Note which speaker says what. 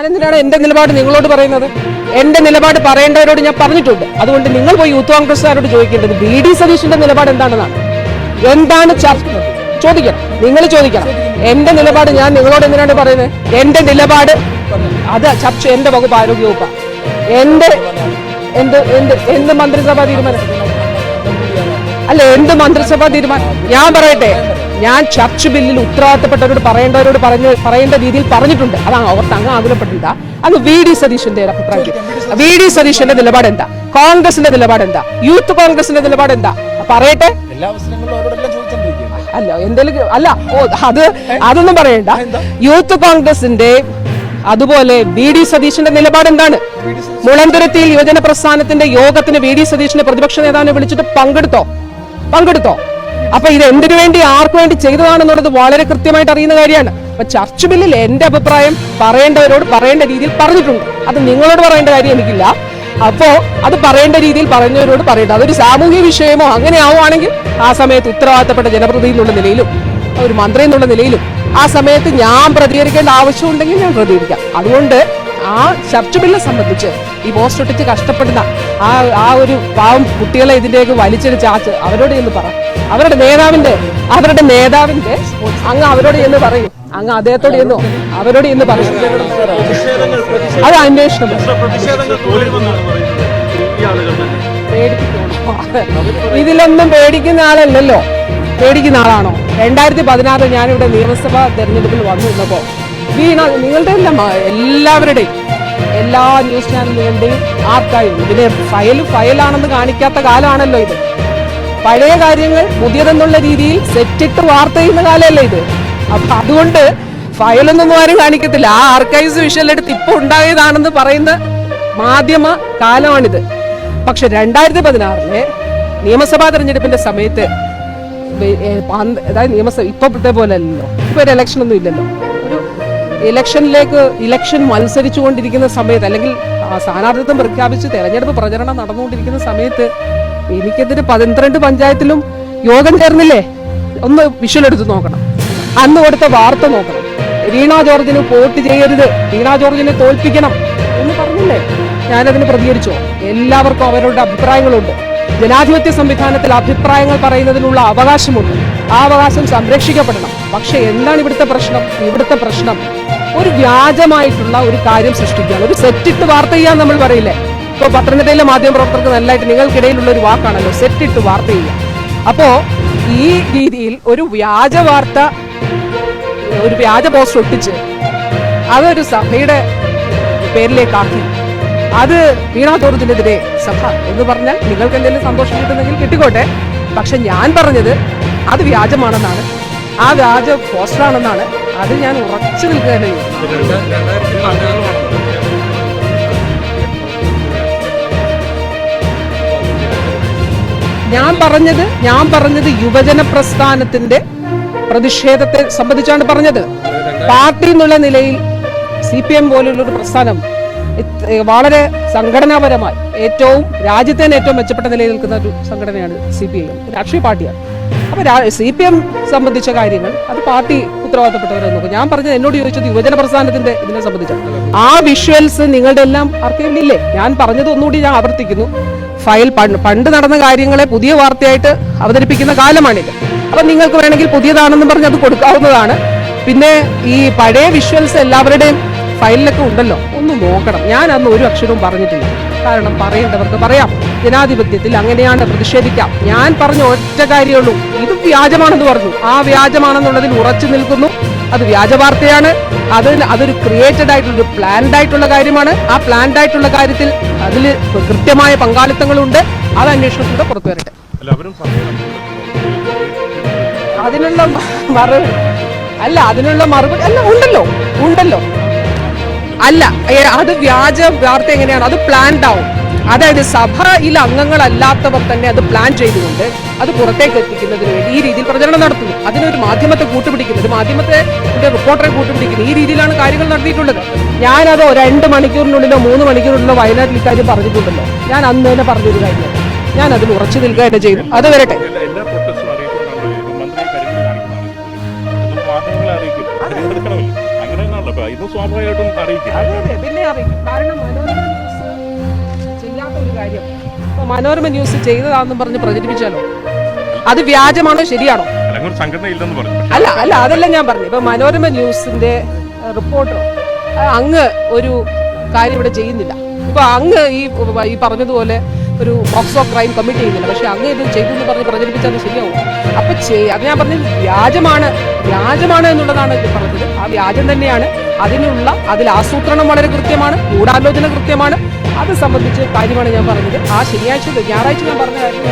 Speaker 1: ഞാൻ എന്തിനാണ് എന്റെ നിലപാട് നിങ്ങളോട് പറയുന്നത്? എന്റെ നിലപാട് പറയേണ്ടവരോട് ഞാൻ പറഞ്ഞിട്ടുണ്ട്. അതുകൊണ്ട് നിങ്ങൾ പോയി യൂത്ത് കോൺഗ്രസ്സുകാരോട് ചോദിക്കേണ്ടത് ബി ഡി സതീഷിന്റെ നിലപാട് എന്താണെന്നാണ്. എന്താണ് ചർച്ച? ചോദിക്കണം. നിങ്ങൾ ചോദിക്കണം. എന്റെ നിലപാട് ഞാൻ നിങ്ങളോട് എന്തിനാണ് പറയുന്നത്? എന്റെ നിലപാട് അത് ചർച്ച എന്റെ വകുപ്പ് ആരോഗ്യ വകുപ്പ്. എന്റെ എന്ത് എന്ത് എന്ത് മന്ത്രിസഭാ തീരുമാനം? അല്ല എന്ത് മന്ത്രിസഭാ തീരുമാനം? ഞാൻ പറയട്ടെ. ഞാൻ ചർച്ച് ബില്ലിൽ ഉത്തരവാദിത്തപ്പെട്ടവരോട് പറയേണ്ടവരോട് പറഞ്ഞ് പറയേണ്ട രീതിയിൽ പറഞ്ഞിട്ടുണ്ട്. അതാണ് അവർക്ക് അങ്ങ് ആകുലപ്പെട്ടില്ല അത് വി ഡി സതീശന്റെ അഭിപ്രായം വി ഡി സതീശന്റെ നിലപാട് എന്താ? കോൺഗ്രസിന്റെ നിലപാട് എന്താ? യൂത്ത് കോൺഗ്രസിന്റെ നിലപാട് എന്താ? പറയട്ടെ. അല്ല എന്തെങ്കിലും അല്ല ഓ അത് അതൊന്നും പറയണ്ട. യൂത്ത് കോൺഗ്രസിന്റെ അതുപോലെ വി ഡി സതീശന്റെ നിലപാട് എന്താണ്? മുളന്തുരത്തിൽ യുവജന പ്രസ്ഥാനത്തിന്റെ യോഗത്തിന് വി ഡി സതീശന്റെ പ്രതിപക്ഷ നേതാവിനെ വിളിച്ചിട്ട് പങ്കെടുത്തോ? പങ്കെടുത്തോ? അപ്പൊ ഇത് എന്തിനു വേണ്ടി ആർക്കു വേണ്ടി ചെയ്തതാണെന്നുള്ളത് വളരെ കൃത്യമായിട്ട് അറിയുന്ന കാര്യമാണ്. അപ്പൊ ചർച്ച് ബില്ലിൽ എന്റെ അഭിപ്രായം പറയേണ്ടവരോട് പറയേണ്ട രീതിയിൽ പറഞ്ഞിട്ടുണ്ട്. അത് നിങ്ങളോട് പറയേണ്ട കാര്യം എനിക്കില്ല. അപ്പോ അത് പറയേണ്ട രീതിയിൽ പറഞ്ഞവരോട് പറയേണ്ട. അതൊരു സാമൂഹ്യ വിഷയമോ അങ്ങനെ ആവുകയാണെങ്കിൽ ആ സമയത്ത് ഉത്തരവാദിത്തപ്പെട്ട ജനപ്രതിനിധി എന്നുള്ള നിലയിലും ഒരു മന്ത്രി എന്നുള്ള നിലയിലും ആ സമയത്ത് ഞാൻ പ്രതികരിക്കേണ്ട ആവശ്യമുണ്ടെങ്കിൽ ഞാൻ പ്രതികരിക്കാം. അതുകൊണ്ട് ആ ചർച്ച് ബില്ലെ സംബന്ധിച്ച് ഈ പോസ്റ്റ് ഒട്ടിച്ച് കഷ്ടപ്പെടുന്ന ആ ആ ഒരു പാവം കുട്ടികളെ ഇതിന്റെയൊക്കെ വലിച്ചെടുത്ത് ചാച്ച് അവരോട് ചെന്ന് പറ. അവരുടെ നേതാവിന്റെ അവരുടെ നേതാവിന്റെ അങ്ങ് അവരോട് എന്ന് പറയും. അങ്ങ് അദ്ദേഹത്തോട് എന്നോ അവരോട് എന്ന് പറയും. അത് അന്വേഷണം. ഇതിലൊന്നും പേടിക്കുന്ന ആളല്ലല്ലോ. പേടിക്കുന്ന ആളാണോ? രണ്ടായിരത്തി പതിനാറ് ഞാനിവിടെ നിയമസഭാ തെരഞ്ഞെടുപ്പിൽ വന്നു വീണ നിങ്ങളുടെ എല്ലാം എല്ലാവരുടെയും എല്ലാ ന്യൂസ് ചാനലുകളുടെയും ആർക്കായും ഇതിന് ഫയൽ ഫയലാണെന്ന് കാണിക്കാത്ത കാലമാണല്ലോ ഇത്. പഴയ കാര്യങ്ങൾ പുതിയതെന്നുള്ള രീതിയിൽ സെറ്റിട്ട് വാർത്ത ചെയ്യുന്ന കാലമല്ലേ ഇത്. അപ്പൊ അതുകൊണ്ട് ഫയലൊന്നും ആരും കാണിക്കത്തില്ല. ആ ആർക്കൈവ്സ് വിഷ്വൽ എടുത്ത് ഇപ്പൊ ഉണ്ടായതാണെന്ന് പറയുന്ന മാധ്യമ കാലമാണിത്. പക്ഷെ രണ്ടായിരത്തി പതിനാറിലെ നിയമസഭാ തെരഞ്ഞെടുപ്പിന്റെ സമയത്ത് അതായത് നിയമസഭ ഇപ്പോഴത്തെ പോലെ അല്ലല്ലോ ഇപ്പൊ ഒരു എലക്ഷൻ ഒന്നും ഇല്ലല്ലോ. ഇലക്ഷനിലേക്ക് ഇലക്ഷൻ മത്സരിച്ചുകൊണ്ടിരിക്കുന്ന സമയത്ത് അല്ലെങ്കിൽ സ്ഥാനാർത്ഥിത്വം പ്രഖ്യാപിച്ച് തെരഞ്ഞെടുപ്പ് പ്രചരണം നടന്നുകൊണ്ടിരിക്കുന്ന സമയത്ത് എനിക്കെതിരെ പന്ത്രണ്ട് പഞ്ചായത്തിലും യോഗം ചേർന്നില്ലേ? ഒന്ന് വിഷ്വൽ എടുത്ത് നോക്കണം. അന്ന് കൊടുത്ത വാർത്ത നോക്കണം. വീണ ജോർജിന് വോട്ട് ചെയ്യരുത്. വീണ ജോർജിനെ തോൽപ്പിക്കണം എന്ന് പറഞ്ഞില്ലേ? ഞാനതിന് പ്രതികരിച്ചോ. എല്ലാവർക്കും അവരുടെ അഭിപ്രായങ്ങളുണ്ട്. ജനാധിപത്യ സംവിധാനത്തിൽ അഭിപ്രായങ്ങൾ പറയുന്നതിനുള്ള അവകാശമുണ്ട്. ആ അവകാശം സംരക്ഷിക്കപ്പെടണം. പക്ഷെ എന്താണ് ഇവിടുത്തെ പ്രശ്നം? ഇവിടുത്തെ പ്രശ്നം ഒരു വ്യാജമായിട്ടുള്ള ഒരു കാര്യം സൃഷ്ടിക്കുകയാണ്. ഒരു സെറ്റിട്ട് വാർത്ത ചെയ്യാൻ നമ്മൾ പറയില്ലേ? ഇപ്പൊ പത്തനംതിട്ടയിലെ മാധ്യമപ്രവർത്തകർക്ക് നല്ലതായിട്ട് നിങ്ങൾക്കിടയിലുള്ള ഒരു വാക്കാണല്ലോ സെറ്റിട്ട് വാർത്ത ചെയ്യുക. അപ്പോ ഈ രീതിയിൽ ഒരു വ്യാജ വാർത്ത ഒരു വ്യാജ പോസ്റ്റ് ഒട്ടിച്ച് അതൊരു സഭയുടെ പേരിലേക്കാക്കി അത് വീണാ ജോർജിനെതിരെ സഭ എന്ന് പറഞ്ഞാൽ നിങ്ങൾക്ക് എന്തെങ്കിലും സന്തോഷം കിട്ടുന്നെങ്കിൽ കിട്ടിക്കോട്ടെ. പക്ഷെ ഞാൻ പറഞ്ഞത് അത് വ്യാജമാണെന്നാണ്. ആ വ്യാജ പോസ്റ്ററാണെന്നാണ്. അത് ഞാൻ ഉറച്ചു നിൽക്കുക തന്നെ ഞാൻ പറഞ്ഞത് ഞാൻ പറഞ്ഞത് യുവജന പ്രസ്ഥാനത്തിന്റെ പ്രതിഷേധത്തെ സംബന്ധിച്ചാണ് പറഞ്ഞത്. പാർട്ടി എന്നുള്ള നിലയിൽ സി പി എം പോലുള്ള ഒരു പ്രസ്ഥാനം വളരെ സംഘടനാപരമായി ഏറ്റവും രാജ്യത്തെ ഏറ്റവും മെച്ചപ്പെട്ട നിലയിൽ നിൽക്കുന്ന ഒരു സംഘടനയാണ് സി പി ഐ എം. രാഷ്ട്രീയ പാർട്ടിയാണ്. അപ്പൊ സി പി എം സംബന്ധിച്ച കാര്യങ്ങൾ അത് പാർട്ടി ഉത്തരവാദിത്തപ്പെട്ടവരെ നോക്കും. ഞാൻ പറഞ്ഞത് എന്നോട് ചോദിച്ചത് യുവജന പ്രസ്ഥാനത്തിന്റെ ഇതിനെ സംബന്ധിച്ചാണ്. ആ വിഷ്വൽസ് നിങ്ങളുടെ എല്ലാം അർത്ഥമില്ലേ ഞാൻ പറഞ്ഞത് ഒന്നുകൂടി ഞാൻ ആവർത്തിക്കുന്നു. ഫയൽ പണ്ട് നടന്ന കാര്യങ്ങളെ പുതിയ വാർത്തയായിട്ട് അവതരിപ്പിക്കുന്ന കാലമാണിത്. അപ്പൊ നിങ്ങൾക്ക് വേണമെങ്കിൽ പുതിയതാണെന്ന് പറഞ്ഞ് അത് കൊടുക്കാവുന്നതാണ്. പിന്നെ ഈ പഴയ വിഷ്വൽസ് എല്ലാവരുടെയും ഫയലിലൊക്കെ ഉണ്ടല്ലോ. ഒന്ന് നോക്കണം. ഞാൻ അന്ന് ഒരു അക്ഷരവും പറഞ്ഞിട്ടില്ല. കാരണം പറയേണ്ടവർക്ക് പറയാം. ജനാധിപത്യത്തിൽ അങ്ങനെയാണ് പ്രതിഷേധിക്കാം. ഞാൻ പറഞ്ഞ ഒറ്റ കാര്യമുള്ളൂ ഇത് വ്യാജമാണെന്ന് പറഞ്ഞു. ആ വ്യാജമാണെന്നുള്ളതിൽ ഉറച്ചു നിൽക്കുന്നു. അത് വ്യാജ വാർത്തയാണ് അത് അതൊരു ക്രിയേറ്റഡ് ആയിട്ടുള്ള ഒരു പ്ലാൻഡ് ആയിട്ടുള്ള കാര്യമാണ്. ആ പ്ലാൻഡ് ആയിട്ടുള്ള കാര്യത്തിൽ അതിൽ കൃത്യമായ പങ്കാളിത്തങ്ങളുണ്ട്. അത് അന്വേഷണത്തിലൂടെ പുറത്തു വരട്ടെ. അതിനുള്ള മറുപടി അല്ല അതിനുള്ള മറുപടി അല്ല ഉണ്ടല്ലോ. ഉണ്ടല്ലോ. അല്ല അത് വ്യാജ വാർത്ത എങ്ങനെയാണ്? അത് പ്ലാൻഡ് ആവും. അതായത് സഭയിൽ അംഗങ്ങളല്ലാത്തവർ തന്നെ അത് പ്ലാൻ ചെയ്തുകൊണ്ട് അത് പുറത്തേക്ക് എത്തിക്കുന്നതിന് വേണ്ടി ഈ രീതിയിൽ പ്രചരണം നടത്തുന്നു. അതിനൊരു മാധ്യമത്തെ കൂട്ടുപിടിക്കുന്നത് മാധ്യമത്തെ റിപ്പോർട്ടറെ കൂട്ടുപിടിക്കുന്നത് ഈ രീതിയിലാണ് കാര്യങ്ങൾ നടത്തിയിട്ടുള്ളത്. ഞാനത് രണ്ട് മണിക്കൂറിനുള്ളിലോ മൂന്ന് മണിക്കൂറിനുള്ളിലോ വയനാട്ടിൽ ഇക്കാര്യം പറഞ്ഞിട്ടുണ്ടല്ലോ. ഞാൻ അന്ന് തന്നെ പറഞ്ഞൊരു കാര്യം. അതിൽ ഉറച്ചു നിൽക്കുക തന്നെ ചെയ്തു അത് വരട്ടെ.
Speaker 2: അറിയിക്കും അത് ഇത് സ്വാഭാവികമായിട്ടും അറിയിക്കില്ല.
Speaker 1: അതെ അതെ. പിന്നെ അറിയും കാരണം മനോരമ ന്യൂസ് ചെയ്യാത്ത ഒരു കാര്യം. ഇപ്പൊ മനോരമ ന്യൂസ് ചെയ്തതാണെന്നും പറഞ്ഞ് പ്രചരിപ്പിച്ചാലോ? അത് വ്യാജമാണോ ശരിയാണോ?
Speaker 2: അല്ലെങ്കിൽ സംഘടന ഇല്ലെന്ന് പറഞ്ഞു
Speaker 1: അല്ല അല്ല അതല്ല ഞാൻ പറഞ്ഞു ഇപ്പൊ മനോരമ ന്യൂസിന്റെ റിപ്പോർട്ടർ അങ്ങ് ഒരു കാര്യം ഇവിടെ ചെയ്യുന്നില്ല. ഇപ്പൊ അങ്ങ് ഈ ഈ പറഞ്ഞതുപോലെ ഒരു ബോക്സ് ഓഫ് ക്രൈം കമ്മിറ്റ് ചെയ്യുന്നില്ല. പക്ഷെ അങ്ങ് ഇത് ചെയ്തു എന്ന് പറഞ്ഞ് പ്രചരിപ്പിച്ചാൽ ശരിയാവും. അപ്പൊ അത് ഞാൻ പറഞ്ഞത് വ്യാജമാണ്. വ്യാജമാണ് എന്നുള്ളതാണ് ഇത് പറഞ്ഞത്. ആ വ്യാജം തന്നെയാണ് അതിനുള്ള അതിൽ ആസൂത്രണം വളരെ കൃത്യമാണ് ഗൂഢാലോചന കൃത്യമാണ്. അത് സംബന്ധിച്ച് കാര്യമാണ് ഞാൻ പറഞ്ഞത്. ആ ശനിയാഴ്ച ഞായറാഴ്ച ഞാൻ പറഞ്ഞ കാര്യം.